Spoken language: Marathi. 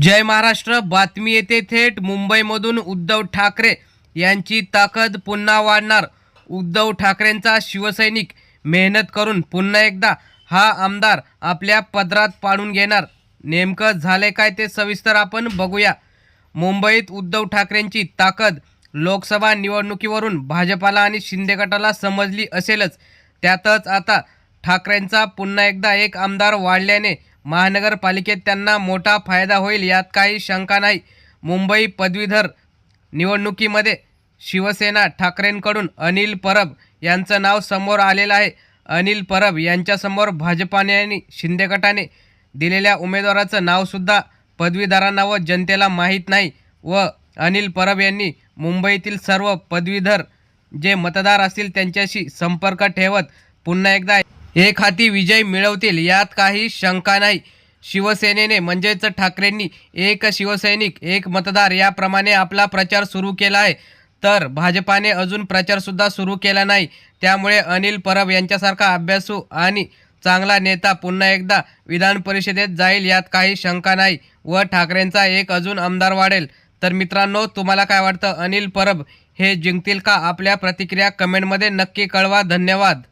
जय महाराष्ट्र. बातमी येते थेट. मुंबईमधून उद्धव ठाकरे यांची ताकद पुन्हा वाढणार. उद्धव ठाकरेंचा शिवसैनिक मेहनत करून पुन्हा एकदा हा आमदार आपल्या पदरात पाडून घेणार. नेमकं झाले काय ते सविस्तर आपण बघूया. मुंबईत उद्धव ठाकरेंची ताकद लोकसभा निवडणुकीवरून भाजपाला आणि शिंदे गटाला समजली असेलच. त्यातच आता ठाकरेंचा पुन्हा एकदा एक आमदार वाढल्याने महानगरपालिकेत त्यांना मोठा फायदा होईल यात काही शंका नाही. मुंबई पदवीधर निवडणुकीमध्ये शिवसेना ठाकरेंकडून अनिल परब यांचं नाव समोर आलेलं आहे. अनिल परब यांच्यासमोर भाजपाने आणि शिंदे गटाने दिलेल्या उमेदवाराचं नावसुद्धा पदवीधरांना व जनतेला माहीत नाही व अनिल परब यांनी मुंबईतील सर्व पदवीधर जे मतदार असतील त्यांच्याशी संपर्क ठेवत पुन्हा एकदा एक हाती विजय मिळवतील यात काही शंका नाही. शिवसेनेने म्हणजेच ठाकरेंनी एक शिवसैनिक एक मतदार याप्रमाणे आपला प्रचार सुरू केला आहे. तर भाजपाने अजून प्रचारसुद्धा सुरू केला नाही. त्यामुळे अनिल परब यांच्यासारखा अभ्यासू आणि चांगला नेता पुन्हा एकदा विधान परिषदेत जाईल यात काही शंका नाही. व ठाकरेंचा एक अजून आमदार वाढेल. तर मित्रांनो तुम्हाला काय वाटतं? अनिल परब हे जिंकतील का? आपल्या प्रतिक्रिया कमेंटमध्ये नक्की कळवा. धन्यवाद.